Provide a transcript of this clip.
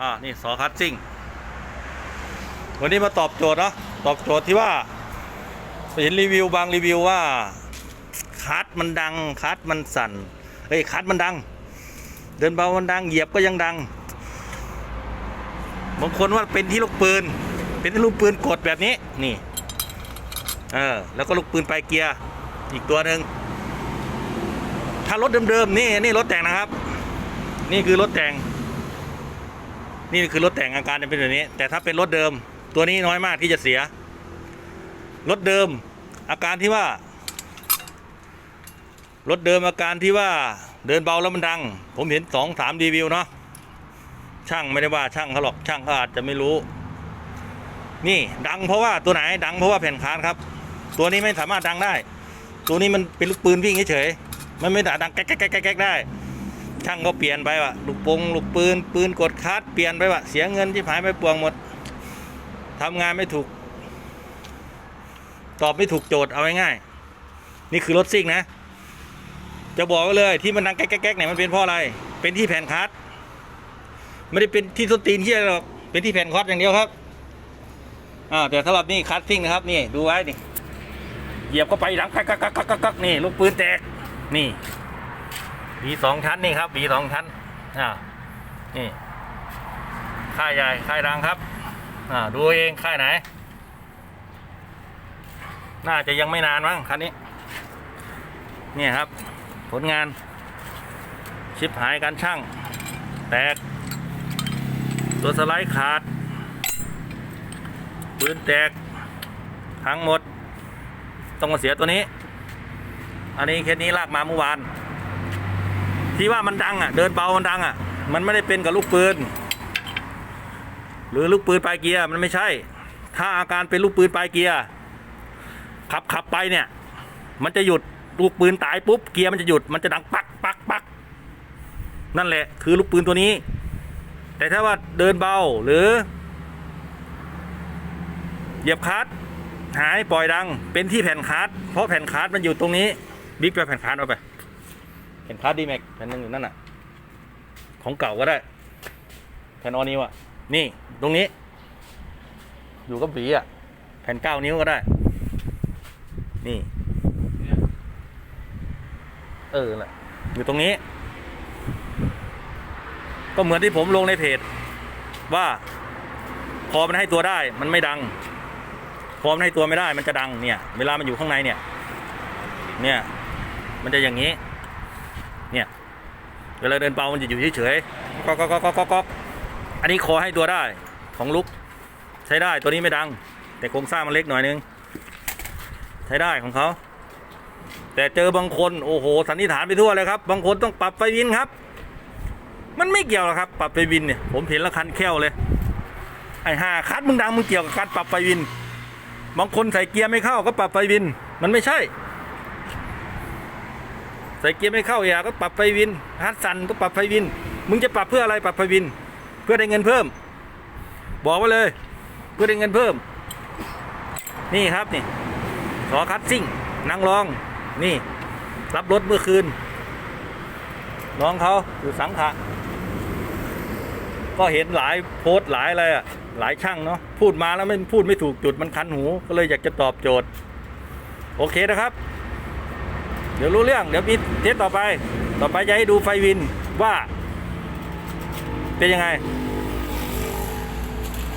อ่านี่ซอคัสซิ่ง วันนี้มาตอบโจทย์เนาะตอบโจทย์ที่ว่าเห็นรีวิวบางรีวิวว่าคัสมันดังคัสมันสั่นเฮ้ยคัสมันดัง เดินเบามันดังเหยียบก็ยังดังบางคนว่าเป็นที่ลูกปืน เป็นที่ลูกปืนกดแบบนี้นี่เออแล้วก็ลูกปืนปลายเกียร์อีกตัวหนึ่งถ้ารถเดิมๆนี่นี่รถแต่งนะครับ นี่คือรถแต่ง นี่คือรถแต่งอาการจะเป็นแบบนี้ แต่ถ้าเป็นรถเดิม ตัวนี้น้อยมากที่จะเสีย รถเดิม อาการที่ว่า รถเดิมอาการที่ว่าเดินเบาแล้วมันดัง ผมเห็นสองสามรีวิวเนาะช่างไม่ได้ว่าช่างเขาหรอกช่างเขาอาจจะไม่รู้ นี่ดังเพราะว่าตัวไหนดังเพราะว่าแผ่นคานครับ ตัวนี้ไม่สามารถดังได้ ตัวนี้มันเป็นลูกปืนวิ่งเฉยๆมันไม่ได้ดังแก๊กแก๊กแก๊กแก๊กได้ ช่างก็เปลี่ยนไปว่ะลูกปงลูกปืนปืนกดคัดเปลี่ยนไปว่ะเสียเงินที่หายไปปวงหมดทำงานไม่ถูก ตอบไม่ถูกโจทย์เอาง่ายๆนี่คือรถซิ่งนะ จะบอกเลยที่มันดังแก๊กแก๊กแก๊กเนี่ยมันเป็นเพราะอะไร เป็นที่แผ่นคัดไม่ได้เป็นที่ส้นตีนที่อะไรหรอกเป็นที่แผ่นคัดอย่างเดียวครับอ่าแต่สำหรับนี่คัดซิ่งนะครับนี่ดูไว้นี่เหยียบก็ไปดังกักกักกักกักนี่ลูกปืนแตกนี่ บีสองชั้นนี่ครับบีสองชั้นอ่านี่ค่ายใหญ่ค่ายดังครับอ่าดูเองค่ายไหน น่าจะยังไม่นานมั้งคันนี้เนี่ยครับ ผลงาน ชิปหายการช่าง แตก ตัวสไลด์ขาดปืนแตกทั้งหมด ต้องมาเสียตัวนี้ อันนี้เคสนี้ลากมาเมื่อวาน ที่ว่ามันดังอะ เดินเบามันดังอะ มันไม่ได้เป็นกับลูกปืน หรือลูกปืนปลายเกียร์มันไม่ใช่ ถ้าอาการเป็นลูกปืนปลายเกียร์ขับขับไปเนี่ย มันจะหยุดลูกปืนตายปุ๊บเกียร์มันจะหยุดมันจะดังปักปักปักนั่นแหละ คือลูกปืนตัวนี้ แต่ถ้าว่าเดินเบาหรือ เหยียบคลัดหายปล่อยดัง เป็นที่แผ่นคลัดเพราะแผ่นคลัดมันอยู่ตรงนี้บิ๊กไปแผ่นคลัดเอาไป แผ่นคาร์ดดีแม็กแผ่นหนึ่งอยู่นั่นน่ะ ของเก่าก็ได้ แผ่นออนิวอะ นี่ตรงนี้ อยู่กับบีอะ แผ่นเก้านิ้วก็ได้ นี่ เออแหละอยู่ตรงนี้ ก็เหมือนที่ผมลงในเพจ ว่า พอมันให้ตัวได้ มันไม่ดัง พอมันให้ตัวไม่ได้ มันจะดังเนี่ย เวลามันอยู่ข้างในเนี่ย เนี่ย มันจะอย่างนี้ เนี่ยเวลาเดินเบามันจะอยู่เฉยๆก๊อกก๊อกก๊อกก๊อกอันนี้คอให้ตัวได้ของลุก ใช้ได้ตัวนี้ไม่ดัง แต่โครงสร้างมันเล็กหน่อยนึง ใช้ได้ของเขา แต่เจอบางคนโอ้โหสันนิษฐานไปทั่วเลยครับ บางคนต้องปรับไฟวินครับ มันไม่เกี่ยวหรอกครับ ปรับไฟวินเนี่ยผมเห็นแล้วคันแค่วเลยไอ้ห่าคัดมึงดังมึงเกี่ยวกับการปรับไฟวิน บางคนใส่เกียร์ไม่เข้าก็ปรับไฟวิน มันไม่ใช่ ใส่เกียร์ไม่เข้าอย่าก็ปรับไฟวินฮัดสันก็ปรับไฟวิน มึงจะปรับเพื่ออะไรปรับไฟวิน เพื่อได้เงินเพิ่ม บอกไว้เลย เพื่อได้เงินเพิ่ม นี่ครับนี่สอคัดซิ่งนางรอง นี่ รับรถเมื่อคืน น้องเขาอยู่สังขะก็เห็นหลายโพสต์หลายอะไรอะหลายช่างเนาะพูดมาแล้วไม่พูดไม่ถูกจุดมันคันหู ก็เลยอยากจะตอบโจทย์ โอเคนะครับ เดี๋ยวรู้เรื่อง เดี๋ยวมีเทสต่อไป ต่อไปจะให้ดูไฟวินว่า เป็นยังไง